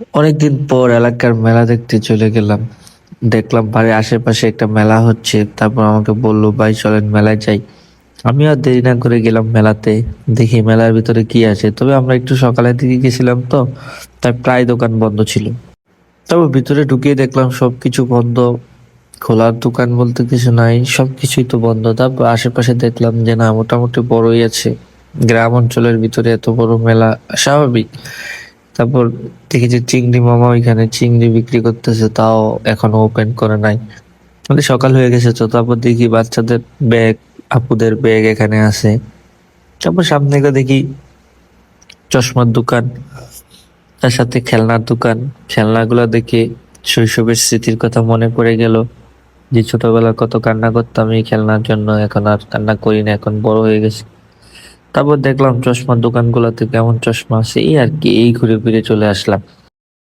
অনেকদিন পর এলাকার মেলা দেখতে চলে গেলাম। দেখলাম বাড়ির আশেপাশে একটা মেলা হচ্ছে, তারপর আমাকে বলল, ভাই, চলেন মেলায় যাই। আমি আর দেরি না করে গেলাম মেলাতে। দেখি মেলার ভিতরে কি আছে। তবে আমরা একটু সকালের দিকে গেছিলাম তো, তাই প্রায় দোকান বন্ধ ছিল। তারপর ভিতরে ঢুকিয়ে দেখলাম সবকিছু বন্ধ। খোলার দোকান বলতে কিছু নাই, সবকিছুই তো বন্ধ। তারপর আশেপাশে দেখলাম যে না, মোটামুটি বড়ই আছে। গ্রাম অঞ্চলের ভিতরে এত বড় মেলা, স্বাভাবিক। তারপর দেখি যে চিংড়ি মামা ওইখানে চিংড়ি বিক্রি করতেছে, তাও এখনও ওপেন করে নাই। মানে সকাল হয়ে গেছে তো, তারপর দেখি বাচ্চাদের ব্যাগ আপুদের ব্যাগ এখানে আছে। তারপর সামনে গিয়ে দেখি চশমার দোকান, তার সাথে খেলনার দোকান। খেলনাগুলো দেখে শৈশবের স্মৃতির কথা মনে পড়ে গেল, যে ছোটবেলায় কত কান্না করতাম এই খেলনার জন্য, এখন আর কান্না করি না, এখন বড় হয়ে গেছে। তারপর দেখলাম চশমার দোকানগুলোতে কেমন চশমা আছে, এই আর কি, এই ঘুরে ফিরে চলে আসলাম।